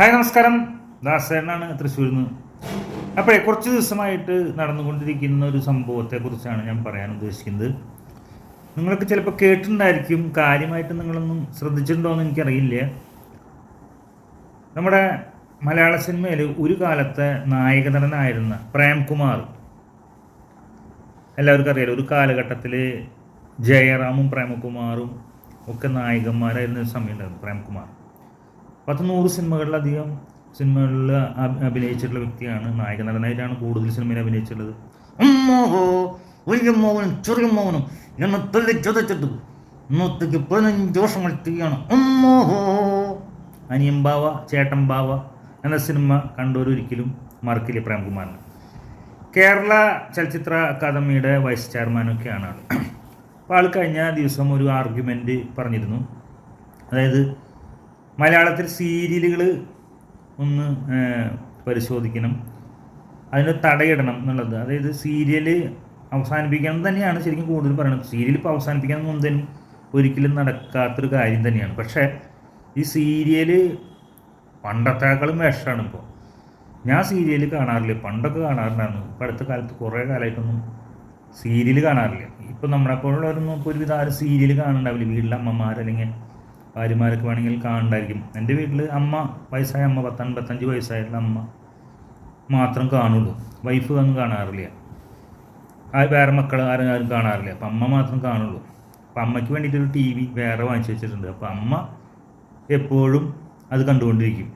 Hi നമസ്കാരം. ദാസേനാണ് തൃശ്ശൂരിൽ നിന്ന് അപ്പോഴേ കുറച്ച് ദിവസമായിട്ട് നടന്നുകൊണ്ടിരിക്കുന്ന ഒരു സംഭവത്തെക്കുറിച്ചാണ് ഞാൻ പറയാൻ ഉദ്ദേശിക്കുന്നത്. നിങ്ങൾക്ക് ചിലപ്പോൾ കേട്ടിട്ടുണ്ടായിരിക്കും കാര്യമായിട്ട് നിങ്ങളൊന്നും ശ്രദ്ധിച്ചിട്ടുണ്ടോ എന്ന് എനിക്കറിയില്ല. നമ്മുടെ മലയാള സിനിമയിൽ ഒരു കാലത്തെ നായക നടനായിരുന്ന പ്രേംകുമാർ. എല്ലാവർക്കും അറിയാലോ ഒരു കാലഘട്ടത്തിൽ ജയറാമും പ്രേമകുമാറും ഒക്കെ നായകന്മാരായിരുന്ന ഒരു സമയം ഉണ്ടായിരുന്നു പ്രേംകുമാർ. പത്ത് നൂറ് സിനിമകളിലധികം സിനിമകളിൽ അഭിനയിച്ചിട്ടുള്ള വ്യക്തിയാണ് നായക നടനായിട്ടാണ് കൂടുതൽ സിനിമയിൽ അഭിനയിച്ചിട്ടുള്ളത്. വലിയ മോഹനും ചെറിയ മോഹനും എന്നെ തല്ലി ചതച്ചിട്ട് ഇന്നത്തേക്ക് പതിനഞ്ച് വർഷങ്ങൾ തീയാണ് അമ്മോഹോ അനിയമ്പാവ ചേട്ടമ്പാവ എന്ന സിനിമ കണ്ടവരൊരിക്കലും മറക്കില്ല പ്രേംകുമാറിന്. കേരള ചലച്ചിത്ര അക്കാദമിയുടെ വൈസ് ചെയർമാനൊക്കെയാണ് ആൾ അപ്പോൾ ആൾ കഴിഞ്ഞ ദിവസം ഒരു ആർഗ്യുമെന്റ് പറഞ്ഞിരുന്നു. അതായത് മലയാളത്തിൽ സീരിയലുകൾ ഒന്ന് പരിശോധിക്കണം. അതിന് തടയിടണം എന്നുള്ളത്. അതായത് സീരിയൽ അവസാനിപ്പിക്കണം തന്നെയാണ് ശരിക്കും കൂടുതൽ പറയുന്നത് സീരിയൽ ഇപ്പോൾ അവസാനിപ്പിക്കണം എന്നൊന്നും ഒരിക്കലും നടക്കാത്തൊരു കാര്യം തന്നെയാണ്. പക്ഷേ ഈ സീരിയൽ പണ്ടത്തേക്കാളും വിഷമാണ് ഇപ്പോൾ ഞാൻ സീരിയൽ കാണാറില്ല. പണ്ടൊക്കെ കാണാറുണ്ടായിരുന്നു. ഇപ്പോൾ അടുത്ത കാലത്ത് കുറേ കാലമായിട്ടൊന്നും സീരിയൽ കാണാറില്ല. ഇപ്പോൾ നമ്മളെപ്പോലുള്ളവരൊന്നും ഇപ്പോൾ ഒരുവിധം ആരും സീരിയൽ കാണുന്നുണ്ടാവില്ല വീട്ടിലെ അമ്മമാർ അല്ലെങ്കിൽ ഭാര്യമാരൊക്കെ വേണമെങ്കിൽ കാണണ്ടായിരിക്കും. എന്റെ വീട്ടിൽ അമ്മ വയസ്സായ അമ്മ പത്തൻപത്തഞ്ച് വയസ്സായിട്ടുള്ള അമ്മ മാത്രം കാണുള്ളൂ. വൈഫ് ഒന്നും കാണാറില്ല. ആ വേറെ മക്കൾ ആരും ആരും കാണാറില്ല. അപ്പം അമ്മ മാത്രം കാണുള്ളൂ. അപ്പം അമ്മയ്ക്ക് വേണ്ടിയിട്ടൊരു ടി വി വേറെ വാങ്ങിച്ചു വെച്ചിട്ടുണ്ട്. അപ്പം അമ്മ എപ്പോഴും അത് കണ്ടുകൊണ്ടിരിക്കും.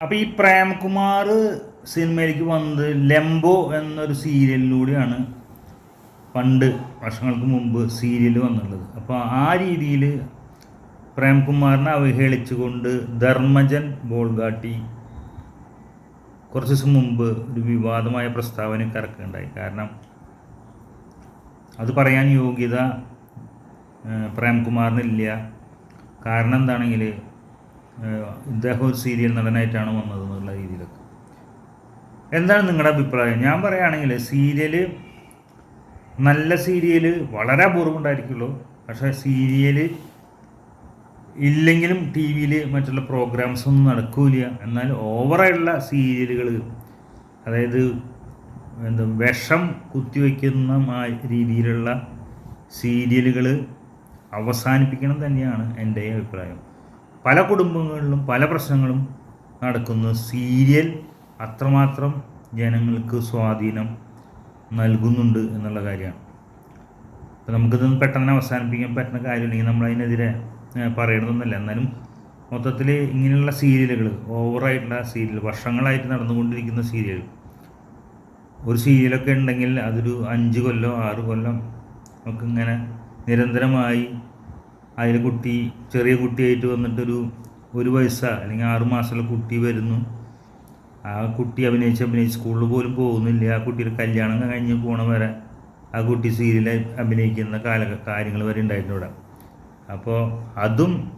അപ്പോൾ ഈ പ്രേംകുമാർ സിനിമയിലേക്ക് വന്നത് ലെംബോ എന്നൊരു സീരിയലിലൂടെയാണ് പണ്ട് വർഷങ്ങൾക്ക് മുമ്പ് സീരിയൽ വന്നുള്ളത് അപ്പോൾ ആ രീതിയിൽ പ്രേംകുമാറിനെ അവഹേളിച്ചുകൊണ്ട് ധർമ്മജൻ ബോൾഗാട്ടി കുറച്ച് ദിവസം മുമ്പ് ഒരു വിവാദമായ പ്രസ്താവന ഇറക്കുകയുണ്ടായി കാരണം അത് പറയാൻ യോഗ്യത പ്രേംകുമാറിനില്ല. കാരണം എന്താണെങ്കിൽ ഇദ്ദേഹം ഒരു സീരിയൽ നടനായിട്ടാണ് വന്നത് എന്നുള്ള രീതിയിലൊക്കെ. എന്താണ് നിങ്ങളുടെ അഭിപ്രായം? ഞാൻ പറയുകയാണെങ്കിൽ സീരിയൽ നല്ല സീരിയൽ വളരെ അപൂർവം ഉണ്ടായിരിക്കുള്ളൂ. പക്ഷേ സീരിയൽ ഇല്ലെങ്കിലും ടി വിയിൽ മറ്റുള്ള പ്രോഗ്രാംസ് ഒന്നും നടക്കൂല എന്നാൽ ഓവറായിട്ടുള്ള സീരിയലുകൾ അതായത് എന്താ വിഷം കുത്തിവെക്കുന്ന രീതിയിലുള്ള സീരിയലുകൾ അവസാനിപ്പിക്കണം തന്നെയാണ് എന്റെ അഭിപ്രായം. പല കുടുംബങ്ങളിലും പല പ്രശ്നങ്ങളും നടക്കുന്നു സീരിയൽ അത്രമാത്രം ജനങ്ങൾക്ക് സ്വാധീനം നൽകുന്നുണ്ട് എന്നുള്ള കാര്യമാണ്. അപ്പോൾ നമുക്കിതൊന്നും പെട്ടെന്ന് അവസാനിപ്പിക്കാൻ പറ്റുന്ന കാര്യമില്ലെങ്കിൽ നമ്മൾ അതിനെതിരെ ഏഹ്, പറയണമെന്നല്ല എന്നാലും മൊത്തത്തിൽ ഇങ്ങനെയുള്ള സീരിയലുകൾ ഓവറായിട്ടുള്ള സീരിയൽ വർഷങ്ങളായിട്ട് നടന്നുകൊണ്ടിരിക്കുന്ന സീരിയൽ ഒരു സീരിയലൊക്കെ ഉണ്ടെങ്കിൽ അതൊരു അഞ്ച് കൊല്ലം ആറ് കൊല്ലം ഒക്കെ ഇങ്ങനെ നിരന്തരമായി അതിൽ കുട്ടി ചെറിയ കുട്ടിയായിട്ട് വന്നിട്ടൊരു ഒരു വയസ്സാ അല്ലെങ്കിൽ ആറ് മാസമുള്ള കുട്ടി വരുന്നു. ആ കുട്ടി അഭിനയിച്ച് അഭിനയിച്ച് സ്കൂളിൽ പോലും പോകുന്നില്ല. ആ കുട്ടിയുടെ കല്യാണം കഴിഞ്ഞ് പോണ വരെ ആ കുട്ടി സീരിയൽ അഭിനയിക്കുന്ന കാല കാര്യങ്ങൾ വരെ ഉണ്ടായിട്ടുണ്ട് അപ്പോൾ അതും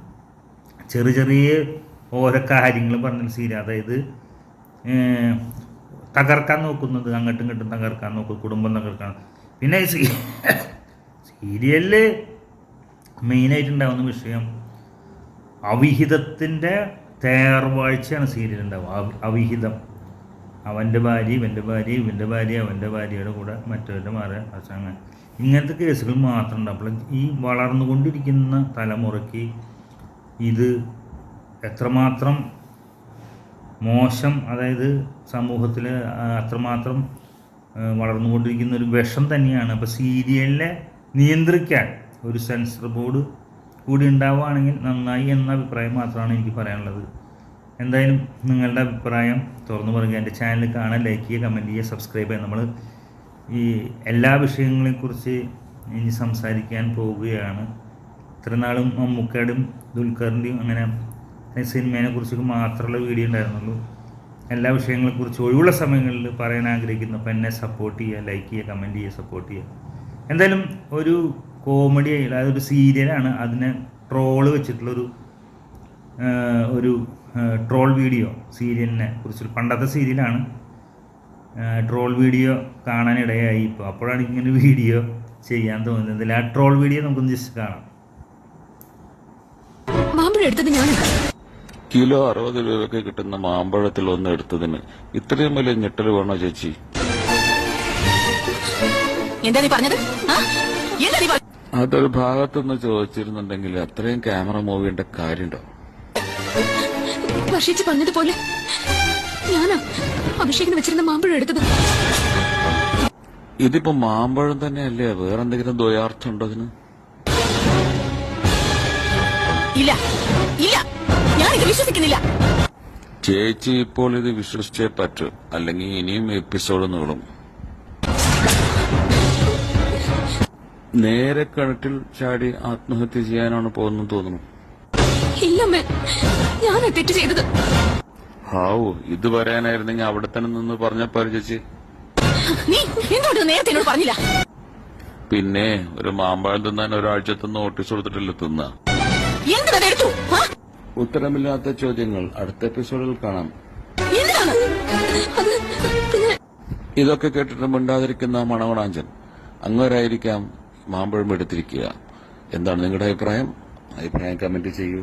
ചെറിയ ചെറിയ ഓരോ കാര്യങ്ങൾ പറഞ്ഞ സീരിയൽ അതായത് തകർക്കാൻ നോക്കുന്നത് അങ്ങോട്ടും ഇങ്ങോട്ടും തകർക്കാൻ നോക്കും കുടുംബം തകർക്കാൻ. പിന്നെ സീ സീരിയലിൽ മെയിനായിട്ടുണ്ടാവുന്ന വിഷയം അവിഹിതത്തിന്റെ തേർവാഴ്ചയാണ് സീരിയൽ ഉണ്ടാവുക. അവ- അവിഹിതം. അവന്റെ ഭാര്യ ഇവന്റെ ഭാര്യ ഇവന്റെ ഭാര്യ അവന്റെ ഭാര്യയുടെ കൂടെ മറ്റവരുടെ മാറുക അങ്ങനെ. ഇങ്ങനത്തെ കേസുകൾ മാത്രം ഉണ്ടാവും. അപ്പോൾ ഈ വളർന്നുകൊണ്ടിരിക്കുന്ന തലമുറയ്ക്ക് ഇത് എത്രമാത്രം മോശം അതായത് സമൂഹത്തിൽ അത്രമാത്രം വളർന്നുകൊണ്ടിരിക്കുന്ന ഒരു വിഷം തന്നെയാണ്. അപ്പോൾ സീരിയലിനെ നിയന്ത്രിക്കാൻ ഒരു സെൻസർ ബോർഡ് കൂടി ഉണ്ടാവുകയാണെങ്കിൽ നന്നായി എന്ന അഭിപ്രായം മാത്രമാണ് എനിക്ക് പറയാനുള്ളത്. എന്തായാലും നിങ്ങളുടെ അഭിപ്രായം തുറന്നു പറയുക. എന്റെ ചാനൽ കാണാൻ ലൈക്ക് ചെയ്യുക കമന്റ് ചെയ്യുക സബ്സ്ക്രൈബ് ചെയ്യുക. നമ്മൾ ഈ എല്ലാ വിഷയങ്ങളെക്കുറിച്ച് ഇനി സംസാരിക്കാൻ പോവുകയാണ്. ഇത്രനാളും മമ്മൂക്കയുടെയും ദുൽഖറിന്റെയും അങ്ങനെ സിനിമയെ കുറിച്ചൊക്കെ മാത്രമുള്ള വീഡിയോ ഉണ്ടായിരുന്നുള്ളൂ. എല്ലാ വിഷയങ്ങളെക്കുറിച്ച് ഒഴിവുള്ള സമയങ്ങളിൽ പറയാൻ ആഗ്രഹിക്കുന്നപ്പോൾ എന്നെ സപ്പോർട്ട് ചെയ്യുക ലൈക്ക് ചെയ്യുക കമന്റ് ചെയ്യുക സപ്പോർട്ട് ചെയ്യുക. എന്തായാലും ഒരു കോമഡി അതായത് ഒരു സീരിയലാണ് അതിനെ ട്രോൾ വെച്ചിട്ടുള്ളൊരു ഒരു ട്രോൾ വീഡിയോ സീരിയലിനെ കുറിച്ചൊരു പണ്ടത്തെ സീരിയലാണ് ട്രോൾ വീഡിയോ കാണാനിടയായി. ഇപ്പോൾ അപ്പോഴാണ് ഇങ്ങനെ വീഡിയോ ചെയ്യാൻ തോന്നുന്നത്. ആ ട്രോൾ വീഡിയോ നമുക്കൊന്ന് ജസ്റ്റ് കാണാം. മാമ്പഴം എടുത്തത് ഞാനാ. കിലോ അറുപത് രൂപയ്ക്ക് കിട്ടുന്ന മാമ്പഴത്തിൽ ഒന്ന് എടുത്തതിന് ഇത്രയും വലിയ ഞെട്ടൽ വേണോ ചേച്ചി? എന്താ നീ പറഞ്ഞത്? എന്താ നീ അതൊരു ഭാഗത്തുനിന്ന് ചോദിച്ചിരുന്നുണ്ടെങ്കിൽ അത്രയും ക്യാമറ മൂവിന്റെ കാര്യമുണ്ടോ? വർഷിച്ച് പറഞ്ഞതുപോലെ. ഞാനാ അഭിഷേകിന് വെച്ചിരുന്ന മാമ്പഴം എടുത്തത്. ഇതിപ്പോ മാമ്പഴം തന്നെയല്ലേ? വേറെന്തെങ്കിലും ദ്വയാർത്ഥം ഉണ്ടോ അതിന്? ഇല്ല. ഇല്ല. ഞാനിത് വിശ്വസിക്കുന്നില്ല. ചേച്ചി ഇപ്പോൾ ഇത് വിശ്വസിച്ചേ പറ്റൂ. അല്ലെങ്കിൽ ഇനിയും എപ്പിസോഡ് നീളും. നേരെ കിണറ്റിൽ ചാടി ആത്മഹത്യ ചെയ്യാനാണ് പോകുന്നത് തോന്നുന്നു. ഇല്ലമ്മേ. ഞാനാ തെറ്റ് ചെയ്തത്. ഹാവു ഇത് പറയാനായിരുന്നെങ്കിൽ അവിടെ തന്നെ നിന്ന് പറഞ്ഞ ചേച്ചി. നീ എന്തുകൊണ്ട് നേരത്തെ എന്നോട് പറഞ്ഞില്ല? പിന്നെ ഒരു മാമ്പഴം തിന്നാൻ ഒരാഴ്ചത്തെ നോട്ടീസ് കൊടുത്തിട്ടില്ല തിന്ന? ഉത്തരമില്ലാത്ത ചോദ്യങ്ങൾ അടുത്ത എപ്പിസോഡിൽ കാണാം. ഇതൊക്കെ കേട്ടിട്ട് മിണ്ടാതിരിക്കുന്ന മണവണാഞ്ചൻ അങ്ങോരായിരിക്കാം മാമ്പഴം എടുത്തിരിക്കുക. എന്താണ് നിങ്ങളുടെ അഭിപ്രായം? അഭിപ്രായം കമന്റ് ചെയ്യൂ.